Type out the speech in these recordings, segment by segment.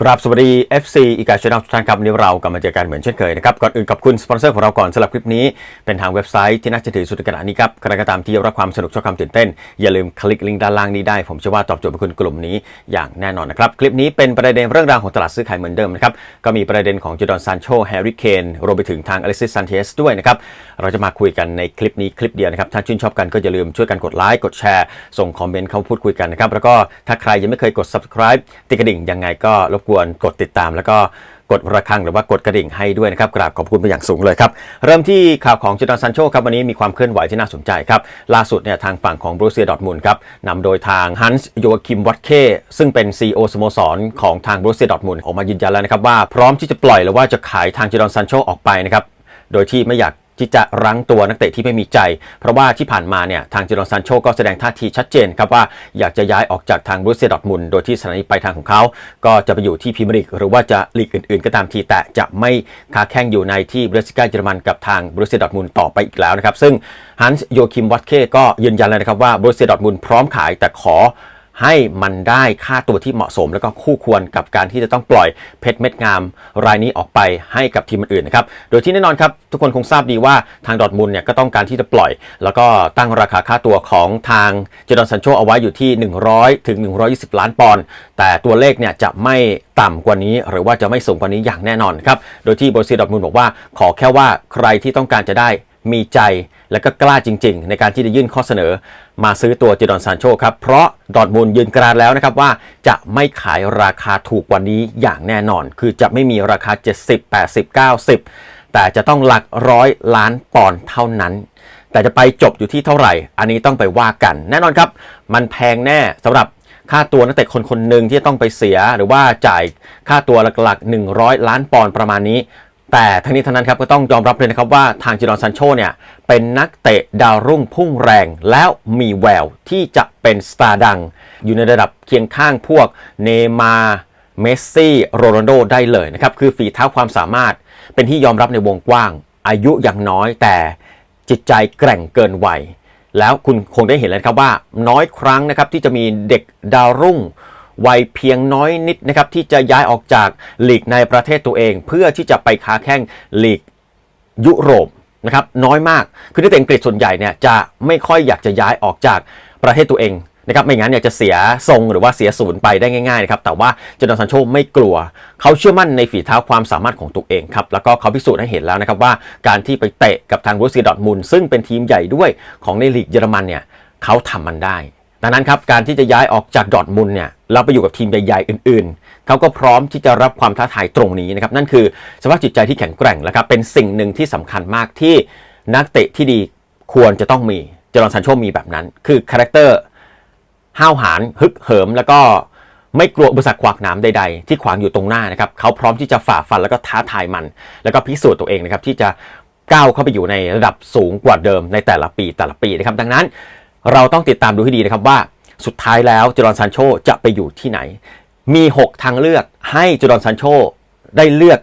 ครับสวัสดี FC อีกาชแนลทุกท่านครับวันนี้เรากลับมาเจอกันเหมือนเช่นเคยนะครับ ก่อนอื่นขอบคุณสปอนเซอร์ของเราก่อนสำหรับคลิปนี้ เป็นทางเว็บไซต์ที่น่าจะถือสุดขณะนี้ครับใครก็ตามที่รักความสนุกชอบความตื่นเต้น อย่าลืมคลิกลิงก์ด้านล่างนี้ได้ ผมเชื่อว่าตอบโจทย์เป็นคุณกลุ่มนี้อย่างแน่นอนนะครับ คลิปนี้เป็นประเด็นเรื่องราวของตลาดซื้อขายเหมือนเดิมนะครับ ก็มีประเด็นของจอร์แดนซานโชแฮร์รี่เคนรวมไปถึงทางอเล็กซิสซันเทสด้วยนะครับ เราจะมาคุยกันในคลิปนี้คลิปเดียวนะครับถ้าชื่นชอบกันก็อย่าลืมช่วยกันกดไลค์กดแชร์ส่งคอมเมนต์เข้าพูดคุยกันนะครับแล้วก็ถ้าใครยังไม่เคยกด subscribe ติดกระดิ่งยังไงก็รบกวนกดติดตาม แล้วก็กดระฆังหรือว่ากดกระดิ่งให้ด้วยนะครับกราบขอบคุณเป็นอย่างสูงเลยครับ เริ่มที่ข่าวของจอร์แดนซันโชครับวันนี้มีความเคลื่อนไหวที่น่าสนใจครับ ล่าสุดเนี่ยทางฝั่งของบรูเซียดอร์ทมุนครับนำโดยทางฮันส์โยคิมวัตเคซึ่งเป็น CEO สโมสรของทางบรูเซียดอร์ทมุนออกมายืนยันแล้วนะครับว่าพร้อมที่จะปล่อยหรือว่าจะขายทางจอร์แดนซันโชออกไปนะครับโดยที่ไม่อยาก ที่จะรั้งตัวนักเตะที่ไม่มีใจ เพราะว่าที่ผ่านมาเนี่ยทางเจอร์ซันโชก็แสดงท่าทีชัดเจนครับว่าอยากจะย้ายออกจากทางบรูเซียดอทมุนโดยที่สถานีปลายทางของเขา ก็จะไปอยู่ที่พรีเมียร์ลีกหรือว่าจะลีกอื่น ๆ ก็ตามทีแต่จะไม่ค้าแข่งอยู่ในที่บรูซิก้าเยอรมันกับทางบรูเซียดอทมุนต่อไปอีกแล้วนะครับซึ่งฮันส์โยคิมวัตเคก็ยืนยันเลยนะครับว่าบรูเซียดอทมุนพร้อมขายแต่ขอ ให้มันได้ค่าตัวที่เหมาะสม แล้วก็คู่ควรกับการที่จะต้องปล่อยเพชรเม็ดงาม รายนี้ออกไปให้กับทีมอื่นนะครับ โดยที่แน่นอนครับ ทุกคนคงทราบดีว่าทางดอทมุนด์เนี่ยก็ต้องการที่จะปล่อย แล้วก็ตั้งราคาค่าตัวของทางเจดอนซันโชเอาไว้อยู่ที่ 100 ถึง 120 ล้านปอนด์แต่ตัวเลขเนี่ยจะไม่ต่ำกว่านี้ หรือว่าจะไม่สูงกว่านี้อย่างแน่นอนครับโดยที่บรซีดอทมุนด์บอกว่าขอแค่ว่าใครที่ต้องการจะได้ มีใจและก็กล้าจริง ๆ ในการที่จะยื่นข้อเสนอมาซื้อตัวเจดอนซานโชครับ เพราะดอร์ทมุนด์ยืนกรานแล้วนะครับว่าจะไม่ขายราคาถูกกว่านี้อย่างแน่นอน คือจะไม่มีราคา 70 80 90 แต่จะต้องหลักร้อยล้านปอนด์เท่านั้น แต่จะไปจบอยู่ที่เท่าไหร่ อันนี้ต้องไปว่ากัน แน่นอนครับ มันแพงแน่สำหรับค่าตัวนักเตะคนคนหนึ่งที่จะต้องไปเสียหรือว่าจ่ายค่าตัวหลักๆ 100 ล้านปอนด์ประมาณนี้ แต่ทั้งนี้ทั้งนั้นครับก็ต้องยอมรับเลยนะครับว่าทางจิรอนซันโชเนี่ยเป็นนักเตะดาวรุ่งพุ่งแรง แล้วมีแววที่จะเป็นสตาร์ดัง อยู่ในระดับเคียงข้างพวกเนมาร์เมสซี่โรนัลโดได้เลยนะครับ คือฝีเท้าความสามารถเป็นที่ยอมรับในวงกว้าง อายุอย่างน้อยแต่จิตใจแกร่งเกินวัยแล้วคุณคงได้เห็นแล้วครับว่าน้อยครั้งนะครับที่จะมีเด็กดาวรุ่ง วัยเพียงน้อยนิดนะครับที่จะย้ายออกจากลีกในประเทศตัวเอง เพื่อที่จะไปค้าแข่งลีกยุโรปนะครับน้อยมาก คือนักเตะอังกฤษส่วนใหญ่เนี่ยจะไม่ค่อยอยากจะย้ายออกจากประเทศตัวเองนะครับไม่งั้นเนี่ยจะเสียทรงหรือว่าเสียศูนย์ไปได้ง่ายๆนะครับแต่ว่าเจนอร์ซันโชไม่กลัว เขาเชื่อมั่นในฝีเท้าความสามารถของตัวเองครับแล้วก็เขาพิสูจน์ให้เห็นแล้วนะครับว่าการที่ไปเตะกับทางบรูซีดอทมุนซึ่งเป็นทีมใหญ่ด้วยของในลีกเยอรมันเนี่ยเขาทำมันได้ ดังนั้นครับการที่จะย้ายออกจากดอทมุนเนี่ยเราไปอยู่กับทีมใหญ่ๆอื่นๆ เขาก็พร้อมที่จะรับความท้าทายตรงนี้นะครับนั่นคือสภาพจิตใจที่แข็งแกร่งแล้วครับเป็นสิ่งหนึ่งที่สำคัญมากที่นักเตะที่ดีควรจะต้องมีเจอร์นซันโชมีแบบนั้น คือคาแรคเตอร์ห้าวหาญฮึกเหิม แล้วก็ไม่กลัวอุปสรรคขวากหนามใดๆ ที่ขวางอยู่ตรงหน้านะครับเขาพร้อมที่จะฝ่าฟันแล้วก็ท้าทายมัน แล้วก็พิสูจน์ตัวเองนะครับที่จะก้าวเข้าไปอยู่ในระดับสูงกว่าเดิมในแต่ละปีแต่ละปีนะครับดังนั้น เราต้องติดตามดูให้ดีนะครับว่าสุดท้ายแล้วเจอร์นซันโชจะไปอยู่ที่ไหน มี 6 ทางเลือกให้เจอร์นซันโชได้เลือก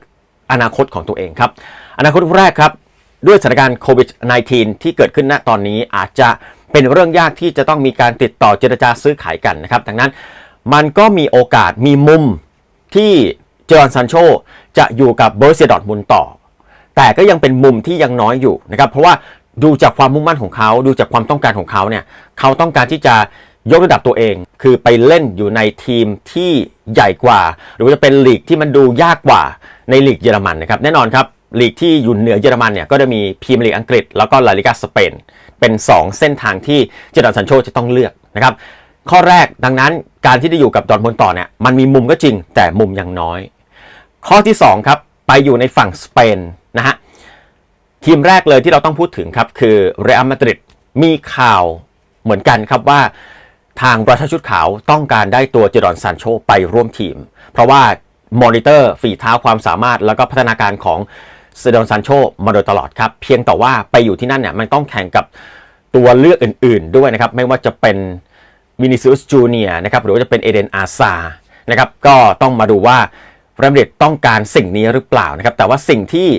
อนาคตของตัวเองครับ อนาคตแรกครับ ด้วยสถานการณ์โควิด -19 ที่เกิดขึ้นณตอนนี้อาจจะเป็นเรื่องยากที่จะต้องมีการติดต่อเจรจาซื้อขายกันนะครับ ดังนั้นมันก็มีโอกาสมีมุมที่เจอร์นซันโชจะอยู่กับเบอร์เซียดอร์ทมุนด์ต่อ แต่ก็ยังเป็นมุมที่ยังน้อยอยู่นะครับ เพราะว่า ดูจากความมุ่งมั่นของเขาดูจากความต้องการของเขาเนี่ยเขาต้องการที่จะยกระดับตัวเอง คือไปเล่นอยู่ในทีมที่ใหญ่กว่า หรือว่าจะเป็นลีกที่มันดูยากกว่าในลีกเยอรมันนะครับแน่นอนครับลีกที่อยู่เหนือเยอรมันเนี่ยก็จะมีพรีเมียร์ลีกอังกฤษแล้วก็ลาลิกาสเปนเป็น 2 เส้นทางที่เจดอนซันโชจะต้องเลือกนะครับข้อแรกดังนั้นการที่จะอยู่กับดอร์ทมุนด์ต่อเนี่ยมันมีมุมก็จริงแต่มุมยังน้อย ข้อที่2ครับไปอยู่ในฝั่งสเปนนะฮะ ทีมแรกเลยที่เราต้องพูดถึงครับ คือเรอัลมาดริดมีข่าวเหมือนกันครับว่าทางราชาชุดขาวต้องการได้ตัวเจดอนซานโชไปร่วมทีม เพราะว่ามอนิเตอร์ฝีเท้าความสามารถแล้วก็พัฒนาการของเจดอนซานโชมาโดยตลอดครับ เพียงแต่ว่าไปอยู่ที่นั่นเนี่ยมันต้องแข่งกับตัวเลือกอื่นๆด้วยนะครับ ไม่ว่าจะเป็นวินิซิอุสจูเนียนะครับหรือว่าจะเป็นเอเดนอาซานะครับก็ต้องมาดูว่าเรอัลมาดริดต้องการสิ่งนี้หรือเปล่านะครับแต่ว่าสิ่งที่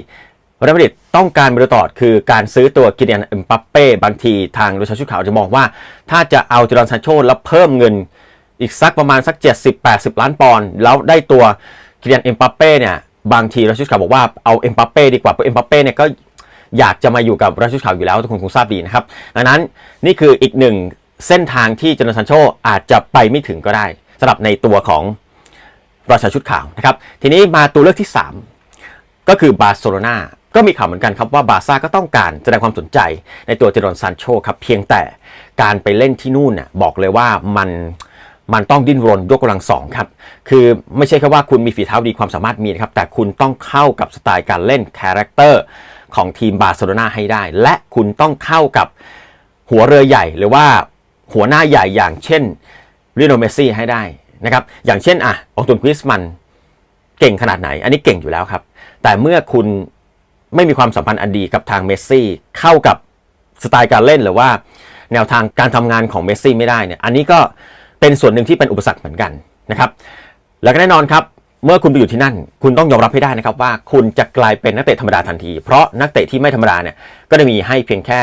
รอัลมาดริดต้องการมาโดยตลอดคือการซื้อตัวกิเลียนเอ็มบัปเป้บางทีทางโดยชาชุดขาวจะมองว่า ถ้าจะเอาเจอร์นซานโชแล้วเพิ่มเงินอีกสักประมาณสัก 70-80 ล้านปอนด์แล้วได้ตัวเกียนเอ็มบัปเป้เนี่ยบางทีราชิสข่าวบอกว่าเอาเอ็มบัปเป้ดีกว่าเพราะเอ็มบัปเป้เนี่ยก็อยากจะมาอยู่กับราชิสข่าวอยู่แล้วทุกคนคงทราบดีนะครับดังนั้นนี่คืออีกหนึ่งเส้นทางที่เจนซันโชอาจจะไปไม่ถึงก็ได้สำหรับในตัวของราชาชุดขาวนะครับทีนี้มาตัวเลือกที่ 3 ก็คือบาร์เซโลนา ก็มีข่าวเหมือนกันครับว่าบาร์ซ่าก็ต้องการแสดงความสนใจในตัวเจดอนซานโชครับเพียงแต่การไปเล่นที่นู่นน่ะบอกเลยว่ามันมันต้องดิ้นรนยกกำลังสองครับ คือไม่ใช่แค่ว่าคุณมีฝีเท้าดีความสามารถมีนะครับ แต่คุณต้องเข้ากับสไตล์การเล่นคาแรคเตอร์ของทีมบาร์เซโลนาให้ได้ และคุณต้องเข้ากับหัวเรือใหญ่หรือว่าหัวหน้าใหญ่อย่างเช่นลิโนเมซี่ให้ได้นะครับ อย่างเช่นอะองตุนกริสมันเก่งขนาดไหน อันนี้เก่งอยู่แล้วครับ แต่เมื่อคุณ ไม่มีความสัมพันธ์อันดีกับทางเมสซี่เข้ากับสไตล์การเล่นหรือว่า แนวทางการทำงานของเมสซี่ไม่ได้เนี่ยอันนี้ก็เป็นส่วนหนึ่งที่เป็นอุปสรรคเหมือนกันนะครับแล้วก็แน่นอนครับเมื่อคุณไปอยู่ที่นั่น คุณต้องยอมรับให้ได้นะครับว่าคุณจะกลายเป็นนักเตะธรรมดาทันที เพราะนักเตะที่ไม่ธรรมดาเนี่ยก็จะมีให้เพียงแค่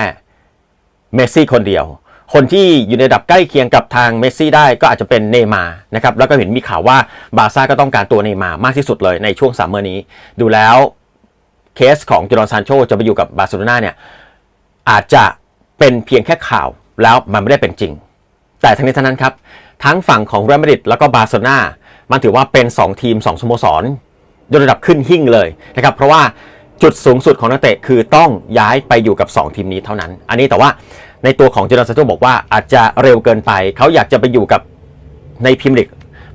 เมสซี่คนเดียว คนที่อยู่ในระดับใกล้เคียงกับทางเมสซี่ได้ก็อาจจะเป็นเนมานะครับแล้วก็เห็นมีข่าวว่าบาร์ซ่าก็ต้องการตัวเนมามากที่สุดเลยในช่วงซัมเมอร์นี้ ดูแล้ว เคสของจอร์นซานโชจะไปอยู่กับบาร์เซโลนาเนี่ยอาจจะเป็นเพียงแค่ข่าวแล้วมันไม่ได้เป็นจริง แต่ทั้งนี้ทั้งนั้นครับ ทั้งฝั่งของเรอัลมาดริดแล้วก็บาร์เซโลนามันถือว่าเป็น 2 ทีม 2สโมสรยกระดับขึ้นหิ่งเลยนะครับเพราะว่าจุดสูงสุดของนักเตะคือต้องย้ายไปอยู่กับ 2 ทีมนี้เท่านั้น อันนี้แต่ว่าในตัวของเจอร์นซานโชบอกว่าอาจจะเร็วเกินไป เขาอยากจะไปอยู่กับในพรีเมียร์ลีก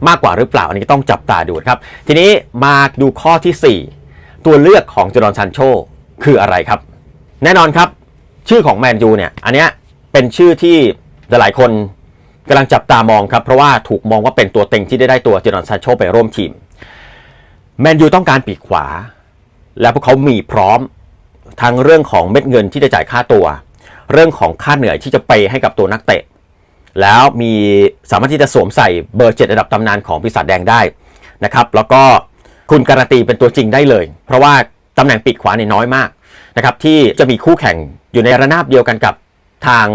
มากกว่าหรือเปล่า อันนี้ต้องจับตาดูครับ ทีนี้มาดูข้อทีสี่4 ตัวเลือกของจอร์นซานโชคืออะไรครับ แน่นอนครับ ชื่อของแมนยูเนี่ย อันเนี้ยเป็นชื่อที่หลายคนกำลังจับตามองครับ เพราะว่าถูกมองว่าเป็นตัวเต็งที่ได้ได้ตัวเจอร์นซานโชไปร่วมทีมแมนยูต้องการปีกขวา และพวกเขามีพร้อมทั้งเรื่องของเม็ดเงินที่จะจ่ายค่าตัว เรื่องของค่าเหนื่อยที่จะไปให้กับตัวนักเตะ แล้วมีสามารถที่จะสวมใส่เบอร์เจ็ดระดับตำนานของปีศาจแดงได้นะครับ แล้วก็ คุณการันตีเป็นตัวจริงได้เลย เพราะว่าตำแหน่งปีกขวาเนี่ยน้อยมากนะครับที่จะมีคู่แข่งอยู่ในระนาบเดียวกันกับทาง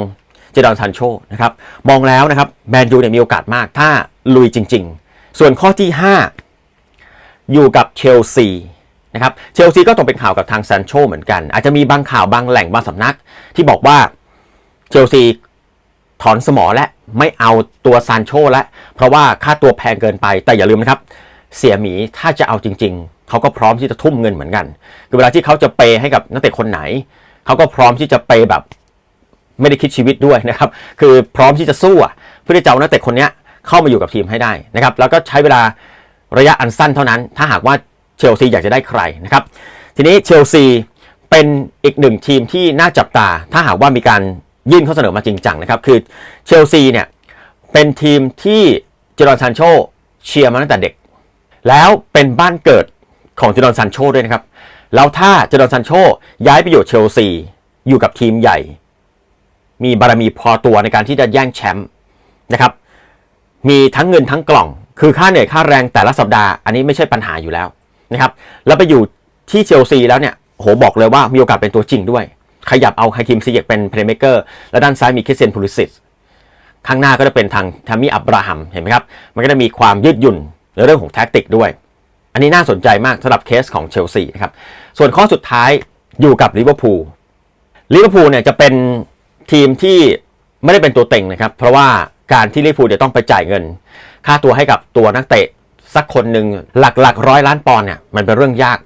เจดอนซันโชนะครับมองแล้วนะครับแมนยูเนี่ยมีโอกาสมากถ้าลุยจริง ๆ ส่วนข้อที่ 5 อยู่กับเชลซีนะครับเชลซีก็ตกเป็นข่าวกับทางซันโชเหมือนกัน อาจจะมีบางข่าวบางแหล่งบางสำนัก ที่บอกว่าเชลซีถอนสมอและไม่เอาตัวซานโชแล้วเพราะว่าค่าตัวแพงเกินไปแต่อย่าลืมนะครับ เสียหมีถ้าจะเอาจริง ๆ เขาก็พร้อมที่จะทุ่มเงินเหมือนกัน คือเวลาที่เขาจะเปย์ให้กับนักเตะคนไหน เขาก็พร้อมที่จะเปย์แบบไม่ได้คิดชีวิตด้วยนะครับ คือพร้อมที่จะสู้เพื่อที่จะเอานักเตะคนนี้เข้ามาอยู่กับทีมให้ได้นะครับ แล้วก็ใช้เวลาระยะอันสั้นเท่านั้น ถ้าหากว่าเชลซีอยากจะได้ใครนะครับ ทีนี้เชลซีเป็นอีกหนึ่งทีมที่น่าจับตา ถ้าหากว่ามีการยื่นข้อเสนอมาจริงจังนะครับ คือเชลซีเนี่ยเป็นทีมที่เจอร์นซานโชเชียร์มาตั้งแต่เด็ก แล้วเป็นบ้านเกิดของเจอนซานโชด้วยนะครับ แล้วถ้าเจอนซานโชย้ายไปอยู่เชลซี อยู่กับทีมใหญ่ มีบารมีพอตัวในการที่จะแย่งแชมป์นะครับ มีทั้งเงินทั้งกล่อง คือค่าเหนื่อยค่าแรงแต่ละสัปดาห์ อันนี้ไม่ใช่ปัญหาอยู่แล้วนะครับ แล้วไปอยู่ที่เชลซีแล้วเนี่ย โหบอกเลยว่ามีโอกาสเป็นตัวจริงด้วย ขยับเอาไฮคิมซีเยกเป็นเพลย์เมเกอร์ และด้านซ้ายมีคริสเซนพูลิสิตข้างหน้าก็จะเป็นทางทามี่อับราฮัม เห็นไหมครับ มันก็จะมีความยืดหยุ่น ในเรื่องของแท็กติกด้วย อันนี้น่าสนใจมากสำหรับเคสของเชลซีนะครับ ส่วนข้อสุดท้ายอยู่กับลิเวอร์พูลลิเวอร์พูลเนี่ยจะเป็นทีมที่ไม่ได้เป็นตัวเต็งนะครับ เพราะว่าการที่ลิเวอร์พูลจะต้องไปจ่ายเงิน ค่าตัวให้กับตัวนักเตะสักคนหนึ่งหลักหลักร้อยล้านปอนด์เนี่ยมันเป็นเรื่องยาก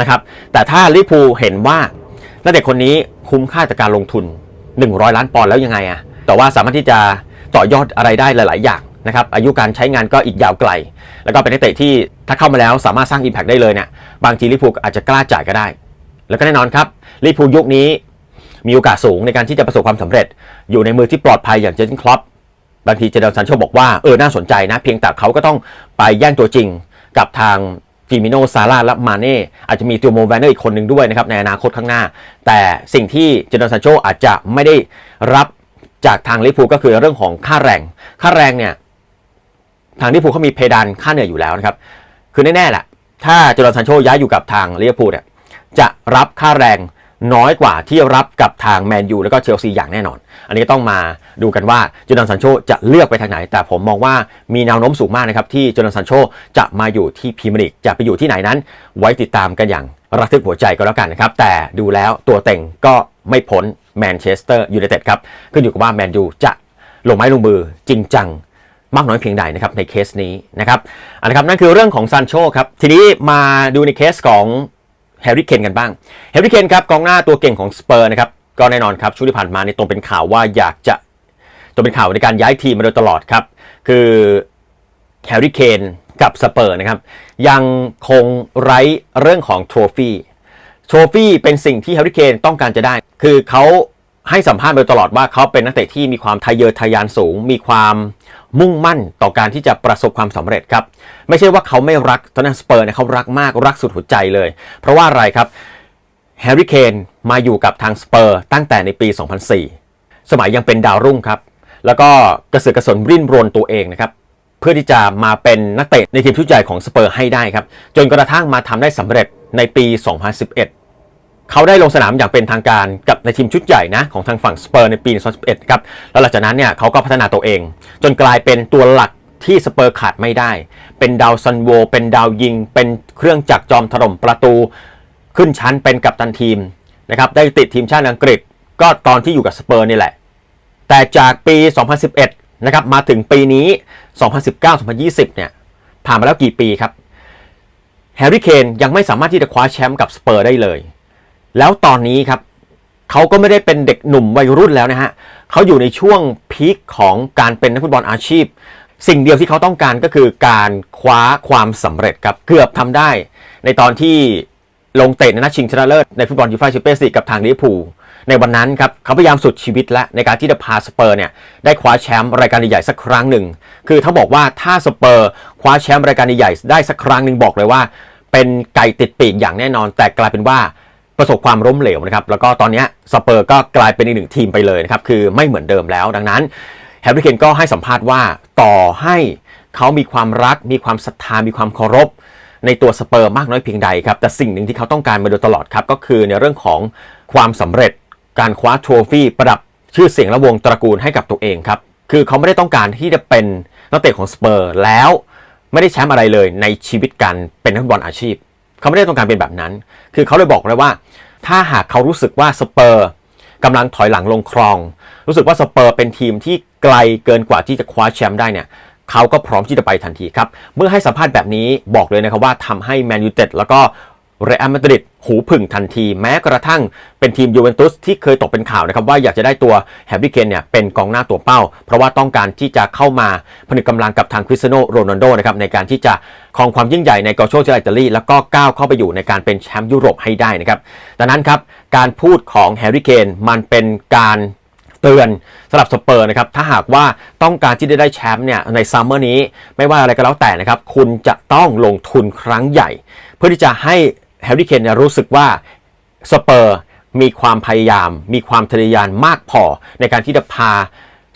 นะครับ แต่ถ้าลิเวอร์พูลเห็นว่านักเตะคนนี้คุ้มค่าจากการลงทุน 100 ล้านปอนด์แล้วยังไงอะแต่ว่าสามารถที่จะต่อยอดอะไรได้หลาย ๆ อย่าง นะครับอายุการใช้งานก็อีกยาวไกล แล้วก็เป็นนักเตะที่ถ้าเข้ามาแล้วสามารถสร้าง Impact ได้เลยเนี่ยบางทีลิพูอาจจะกล้าจ่ายก็ได้ แล้วก็แน่นอนครับลิเวอร์พูยุคนี้มีโอกาสสูงในการที่จะประสบความสำเร็จ อยู่ในมือที่ปลอดภัยอย่างเจอร์เกนคลอปบางทีเจเดนซันโชบอกว่าเออน่าสนใจนะ เพียงแต่เขาก็ต้องไปแย่งตัวจริงกับทางฟิมิโนซาร่าและมาเน่อาจจะมีตัวโมแวนเนอร์อีกคนหนึ่งด้วยนะครับในอนาคตข้างหน้า แต่สิ่งที่เจเดนซันโชอาจจะไม่ได้รับจากทางลิเวอร์พูก็คือเรื่องของค่าแรง ค่าแรงเนี่ย ทางลิเวอร์พูลเขามีเพดานค่าเหนื่อยอยู่แล้วนะครับ คือแน่ๆแหละถ้าเจอร์นซันโชย้ายอยู่กับทางลิเวอร์พูลเนี่ยจะรับค่าแรงน้อยกว่าที่รับกับทางแมนยูแล้วก็เชลซีอย่างแน่นอน อันนี้ต้องมาดูกันว่าจอร์แดนซันโชจะเลือกไปทางไหน แต่ผมมองว่ามีแนวโน้มสูงมากนะครับ ที่จอร์แดนซันโชจะมาอยู่ที่พรีเมียร์ลีกจะไปอยู่ที่ไหนนั้น ไว้ติดตามกันอย่างระทึกหัวใจก็แล้วกันนะครับ แต่ดูแล้วตัวเต็งก็ไม่พ้นแมนเชสเตอร์ยูไนเต็ดครับขึ้นอยู่กับว่าแมนยูจะลงไม้ลงมือจริงจัง มากน้อยเพียงใดนะครับในเคสนี้นะครับอันนะครับนั่นคือเรื่องของซานโชครับทีนี้มาดูในเคสของแฮร์รี่เคนกันบ้างแฮร์รี่เคนครับกองหน้าตัวเก่งของสเปอร์นะครับก็แน่นอนครับช่วงที่ผ่านมาในตรงเป็นข่าวว่าอยากจะตัวเป็นข่าวในการย้ายทีมมาโดยตลอดครับคือแฮร์รี่เคนกับสเปอร์นะครับยังคงไร้เรื่องของโทรฟี่โทรฟี่เป็นสิ่งที่แฮร์รี่เคนต้องการจะได้ คือเขาให้สัมภาษณ์มาโดยตลอดว่าเขาเป็นนักเตะที่มีความทะเยอทะยานสูง มีความ มุ่งมั่นต่อการที่จะประสบความสำเร็จครับ ไม่ใช่ว่าเขาไม่รักตอนนั้นสเปอร์เนี่ยเขารักมากรักสุดหัวใจเลย เพราะว่าอะไรครับแฮร์รี่เคนมาอยู่กับทางสเปอร์ตั้งแต่ในปี 2004 สมัยยังเป็นดาวรุ่งครับ แล้วก็กระสือกกระสนริ้นรนตัวเองนะครับเพื่อที่จะมาเป็นนักเตะในทีมชุดใหญ่ของสเปอร์ให้ได้ครับ จนกระทั่งมาทำได้สำเร็จในปี 2011 เขาได้ลงสนามอย่างเป็นทางการกับในทีมชุดใหญ่นะของทางฝั่งสเปอร์ในปี 2011 ครับ แล้วหลังจากนั้นเนี่ยเขาก็พัฒนาตัวเอง จนกลายเป็นตัวหลักที่สเปอร์ขาดไม่ได้ เป็นดาวซันโว เป็นดาวยิง เป็นเครื่องจักรจอมถล่มประตู ขึ้นชั้นเป็นกัปตันทีมนะครับได้ติดทีมชาติอังกฤษ ก็ตอนที่อยู่กับสเปอร์นี่แหละ แต่จากปี 2011 นะครับมาถึงปีนี้ 2019-2020 เนี่ยผ่านมาแล้วกี่ปีครับแฮร์รี่เคนยังไม่สามารถที่จะคว้าแชมป์กับสเปอร์ได้เลย แล้วตอนนี้ครับเขาก็ไม่ได้เป็นเด็กหนุ่มวัยรุ่นแล้วนะฮะเขาอยู่ในช่วงพีคของการเป็นนักฟุตบอลอาชีพ สิ่งเดียวที่เขาต้องการก็คือการคว้าความสำเร็จครับเกือบทำได้ ในตอนที่ลงเตะในนัดชิงชนะเลิศในฟุตบอลยูฟ่าแชมเปี้ยนส์ลีกกับทางลิเวอร์พูลในวันนั้นครับเขาพยายามสุดชีวิตและในการที่จะพาสเปอร์เนี่ยได้คว้าแชมป์รายการใหญ่สักครั้งหนึ่งคือเขาบอกว่าถ้าสเปอร์คว้าแชมป์รายการใหญ่ได้สักครั้งหนึ่งบอกเลยว่า เป็นไก่ติดปีกอย่างแน่นอน แต่กลายเป็นว่า ประสบความล้มเหลวนะครับ แล้วก็ตอนนี้สเปอร์ก็กลายเป็นอีกหนึ่งทีมไปเลยนะครับ คือไม่เหมือนเดิมแล้ว ดังนั้นแฮร์รี่เคนก็ให้สัมภาษณ์ว่าต่อให้เขามีความรัก มีความศรัทธา มีความเคารพ ในตัวสเปอร์มากน้อยเพียงใดครับ แต่สิ่งหนึ่งที่เขาต้องการมาโดยตลอดครับ ก็คือในเรื่องของความสำเร็จ การคว้าโทรฟี่ประดับชื่อเสียงและวงตระกูลให้กับตัวเองครับ คือเขาไม่ได้ต้องการที่จะเป็นนักเตะของสเปอร์แล้วไม่ได้แชมป์อะไรเลยในชีวิตการเป็นนักบอลอาชีพ เขาไม่ได้ต้องการเป็นแบบนั้น คือเขาเลยบอกเลยว่า ถ้าหากเขารู้สึกว่าสเปอร์กำลังถอยหลังลงคลอง รู้สึกว่าสเปอร์เป็นทีมที่ไกลเกินกว่าที่จะคว้าแชมป์ได้เนี่ยเขาก็พร้อมที่จะไปทันทีครับ เมื่อให้สัมภาษณ์แบบนี้บอกเลยนะครับว่าทำให้แมนยูเต็ดแล้วก็ เรอัลมาดริดหูผึ่งทันที แม้กระทั่งเป็นทีมยูเวนตุสที่เคยตกเป็นข่าวนะครับ ว่าอยากจะได้ตัวแฮร์รี่เคนเนี่ยเป็นกองหน้าตัวเป้า เพราะว่าต้องการที่จะเข้ามาผนึกกำลังกับทางคริสเตียโนโรนัลโดนะครับในการที่จะครองความยิ่งใหญ่ในกอโชเจอิตาลีแล้วก็ก้าวเข้าไปอยู่ในการเป็นแชมป์ยุโรปให้ได้นะครับดังนั้นครับการพูดของแฮร์รี่เคนมันเป็นการเตือนสำหรับสเปอร์นะครับถ้าหากว่าต้องการที่จะได้แชมป์เนี่ยในซัมเมอร์นี้ ไม่ว่าอะไรก็แล้วแต่นะครับ คุณจะต้องลงทุนครั้งใหญ่ เพื่อที่จะให้ แฮร์รี่เคนรู้สึกว่าสเปอร์มีความพยายาม มีความทะเยอทะยานมากพอในการที่จะพา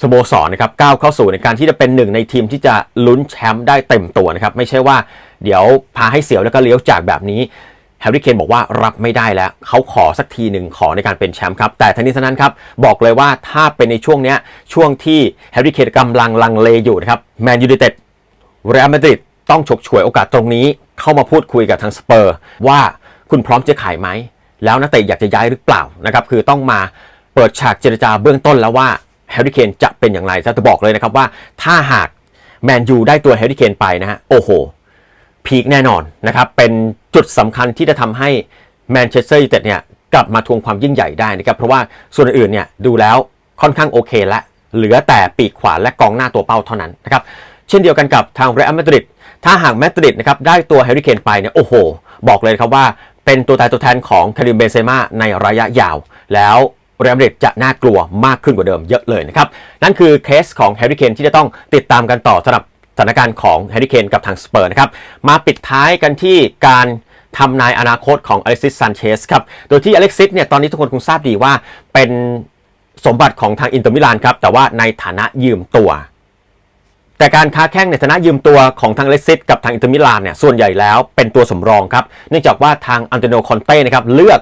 สโมสรนะครับก้าวเข้าสู่ในการที่จะเป็นหนึ่งในทีมที่จะลุ้นแชมป์ได้เต็มตัวนะครับ ไม่ใช่ว่าเดี๋ยวพาให้เสียวแล้วก็เลี้ยวจากแบบนี้แฮร์รี่เคนบอกว่ารับไม่ได้แล้ว เขาขอสักทีหนึ่งขอในการเป็นแชมป์ครับ แต่ทั้งนี้ทั้งนั้นครับ บอกเลยว่าถ้าเป็นในช่วงเนี้ยช่วงที่แฮร์รี่เคนกำลังลังเลอยู่นะครับแมนยู i นเต็ดเรอัลมาดริดต้องฉกฉวยโอกาสตรงนี้ เข้ามาพูดคุยกับทางสเปอร์ว่าคุณพร้อมจะขายไหม แล้วนักเตะอยากจะย้ายหรือเปล่านะครับคือต้องมาเปิดฉากเจรจาเบื้องต้นแล้วว่าแฮร์รี่เคนจะเป็นอย่างไรจะบอกเลยนะครับว่าถ้าหากแมนยูได้ตัวแฮร์รี่เคนไปนะฮะโอ้โหพีคแน่นอนนะครับเป็นจุดสำคัญที่จะทำให้แมนเชสเตอร์ยูไนเต็ดเนี่ยกลับมาทวงความยิ่งใหญ่ได้นะครับเพราะว่าส่วนอื่นเนี่ยดูแล้วค่อนข้างโอเคและเหลือแต่ปีกขวาและกองหน้าตัวเป้าเท่านั้นนะครับเช่นเดียวกันกับทางเรอัลมาดริด ถ้าหากมาดริดนะครับได้ตัวแฮร์รี่เคนไปเนี่ยโอ้โห บอกเลยครับว่าเป็นตัวตายตัวแทนของคาริมเบนเซม่าในระยะยาว แล้วเรอัลมาดริดจะน่ากลัวมากขึ้นกว่าเดิมเยอะเลยนะครับ นั่นคือเคสของแฮร์รี่เคนที่จะต้องติดตามกันต่อสำหรับสถานการณ์ของแฮร์รี่เคนกับทางสเปอร์นะครับ มาปิดท้ายกันที่การทำนายอนาคตของอเล็กซิสซานเชสครับ โดยที่อเล็กซิสเนี่ยตอนนี้ทุกคนคงทราบดีว่าเป็นสมบัติของทางอินเตอร์มิลานครับ แต่ว่าในฐานะยืมตัว แต่การค้าแข่งในฐานะยืมตัวของทางอเล็กซิสกับทางอินเตอร์มิลานเนี่ยส่วนใหญ่แล้วเป็นตัวสำรองครับ เนื่องจากว่าทางอันโตนิโอคอนเต้นะครับเลือก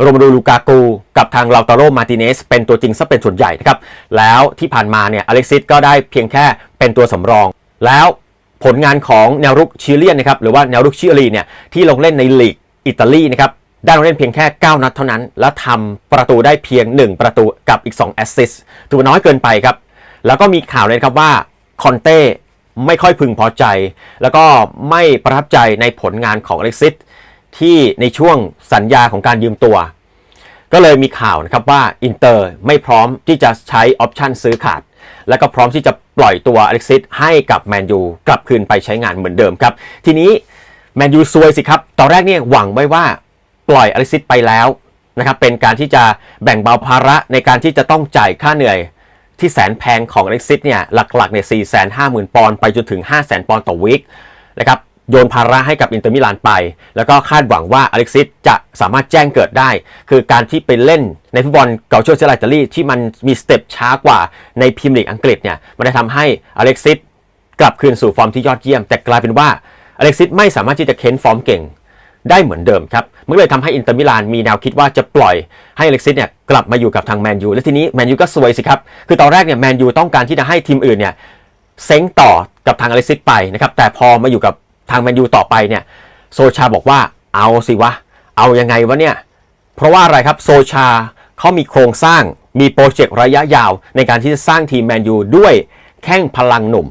โรมาดูลูกากูกับทางลาตาโรมาติเนสเป็นตัวจริงซะเป็นส่วนใหญ่นะครับ แล้วที่ผ่านมาเนี่ยอเล็กซิสก็ได้เพียงแค่เป็นตัวสำรอง แล้วผลงานของแนวรุกชิเลียนนะครับหรือว่าแนวรุกชิลีเนี่ยที่ลงเล่นในลีกอิตาลีนะครับได้ลงเล่นเพียงแค่ 9 นัดเท่านั้น แล้วทำประตูได้เพียง 1 ประตูกับอีก 2 แอสซิสต์ถือว่าน้อยเกินไปครับ แล้วก็มีข่าวเลยครับว่า คอนเต้ไม่ค่อยพึงพอใจ แล้วก็ไม่ประทับใจในผลงานของอเล็กซิสที่ในช่วงสัญญาของการยืมตัว ก็เลยมีข่าวนะครับว่าอินเตอร์ไม่พร้อมที่จะใช้ออปชันซื้อขาด แล้วก็พร้อมที่จะปล่อยตัวอเล็กซิสให้กับแมนยูกลับคืนไปใช้งานเหมือนเดิมครับ ทีนี้แมนยูซวยสิครับ ตอนแรกเนี่ยหวังไว้ว่าปล่อยอเล็กซิสไปแล้วนะครับเป็นการที่จะแบ่งเบาภาระในการที่จะต้องจ่ายค่าเหนื่อย ที่แสนแพงของอเล็กซิสเนี่ยหลักๆเนี่ยสี่แสนห้าหมื่นปอนด์ไปจนถึง 5 0 0แสนปอนด์ต่อวีคนะครับโยนภาระให้กับอินเตอร์มิลานไป แล้วก็คาดหวังว่าอเล็กซิสจะสามารถแจ้งเกิดได้ คือการที่ไปเล่นในฟุตบอลเกาเชอร์เซลอิตาลีที่มันมีสเต็ปช้ากว่าในพรีเมียร์ลีกอังกฤษเนี่ยมันได้ทำให้อเล็กซิสกลับคืนสู่ฟอร์มที่ยอดเยี่ยม แต่กลายเป็นว่าอเล็กซิสไม่สามารถที่จะเค้นฟอร์มเก่ง ได้เหมือนเดิมครับมันเลยทำให้อินเตอร์มิลานมีแนวคิดว่าจะปล่อยให้อเล็กซิสเนี่ยกลับมาอยู่กับทางแมนยูและทีนี้แมนยูก็ซวยสิครับ คือตอนแรกเนี่ยแมนยูต้องการที่จะให้ทีมอื่นเนี่ยเซ้งต่อกับทางอเล็กซิสไปนะครับแต่พอมาอยู่กับทางแมนยูต่อไปเนี่ยโซชาบอกว่าเอาสิวะ เอายังไงวะเนี่ย เพราะว่าอะไรครับโซชาเขามีโครงสร้างมีโปรเจกต์ระยะยาว ในการที่จะสร้างทีมแมนยูด้วยแข้งพลังหนุ่ม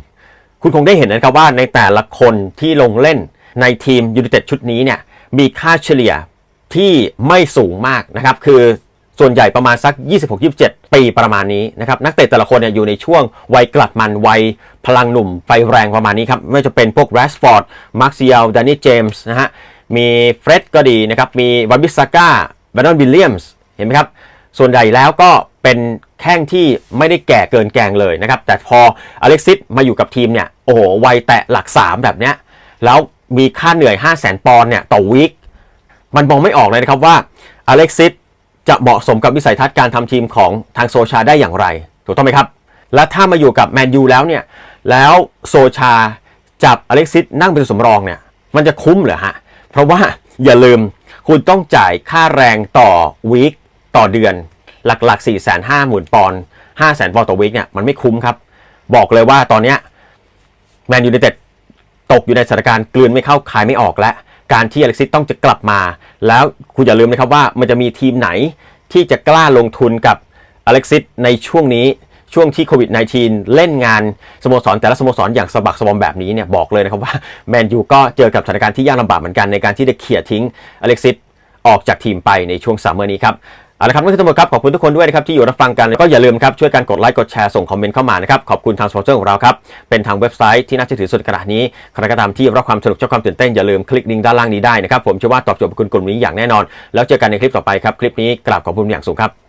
คุณคงได้เห็นนะครับว่าในแต่ละคนที่ลงเล่นในทีมยูไนเต็ดชุดนี้เนี่ย มีค่าเฉลี่ยที่ไม่สูงมากนะครับ คือส่วนใหญ่ประมาณสัก 26-27 ปีประมาณนี้นะครับ นักเตะแต่ละคนเนี่ยอยู่ในช่วงวัยกลัดมันวัยพลังหนุ่มไฟแรงประมาณนี้ครับ ไม่ว่าจะเป็นพวกแรชฟอร์ดมาร์คซิอลดานนี่เจมส์นะฮะ มีเฟร็ดก็ดีนะครับ มีวันบิสซาก้าแบรนอนวิลเลียมส์เห็นไหมครับ ส่วนใหญ่แล้วก็เป็นแข้งที่ไม่ได้แก่เกินแกงเลยนะครับ แต่พออเล็กซิสมาอยู่กับทีมเนี่ย โอ้โห วัยแตะหลัก 3 แบบเนี้ย แล้ว มีค่าเหนื่อย 5 0 0 0 0 0 ปอนด์เนี่ยต่อวีคมันมองไม่ออกเลยนะครับว่าอเล็กซิสจะเหมาะสมกับวิสัยทัศน์การทำทีมของทางโซชาได้อย่างไร ถูกต้องไหมครับ และถ้ามาอยู่กับแมนยูแล้วเนี่ย แล้วโซชาจับอเล็กซิสนั่งเป็นสำรองเนี่ย มันจะคุ้มเหรอฮะ เพราะว่าอย่าลืมคุณต้องจ่ายค่าแรงต่อวีคต่อเดือน หลักๆ 4 5 0 0 0 0ปอนด์5 0 0 0 0ปอนด์ต่อวีคเนี่ยมันไม่คุ้มครับ บอกเลยว่าตอนเนี้ยแมนยูไนเต็ด ตกอยู่ในสถานการณ์กลืนไม่เข้าคายไม่ออกและ การที่อเล็กซิสต้องจะกลับมา แล้วคุณอย่าลืมนะครับว่ามันจะมีทีมไหนที่จะกล้าลงทุนกับอเล็กซิสในช่วงนี้ช่วงที่โควิด -19 เล่นงานสโมสรแต่ละสโมสรอย่างสะบักสะบอมแบบนี้เนี่ยบอกเลยนะครับว่าแมนยูก็เจอกับสถานการณ์ที่ยากลำบากเหมือนกันในการที่จะเขี่ยทิ้งอเล็กซิสออกจากทีมไปในช่วงซัมเมอร์นี้ครับ เอาละครับนั่นคือทั้งหมดครับขอบคุณทุกคนด้วยนะครับที่อยู่รับฟังกันก็อย่าลืมครับช่วยกันกดไลค์กดแชร์ส่งคอมเมนต์เข้ามานะครับขอบคุณทางสปอนเซอร์ของเราครับเป็นทางเว็บไซต์ที่น่าเชื่อถือสุดขนาดนี้ใครก็ตามที่รับความสนุกชอบความตื่นเต้นอย่าลืมคลิกลิงก์ด้านล่างนี้ได้นะครับผมเชื่อว่าตอบโจทย์คุณกลุ่มนี้อย่างแน่นอน แล้วเจอกันในคลิปต่อไปครับคลิปนี้กราบขอบคุณอย่างสูงครับ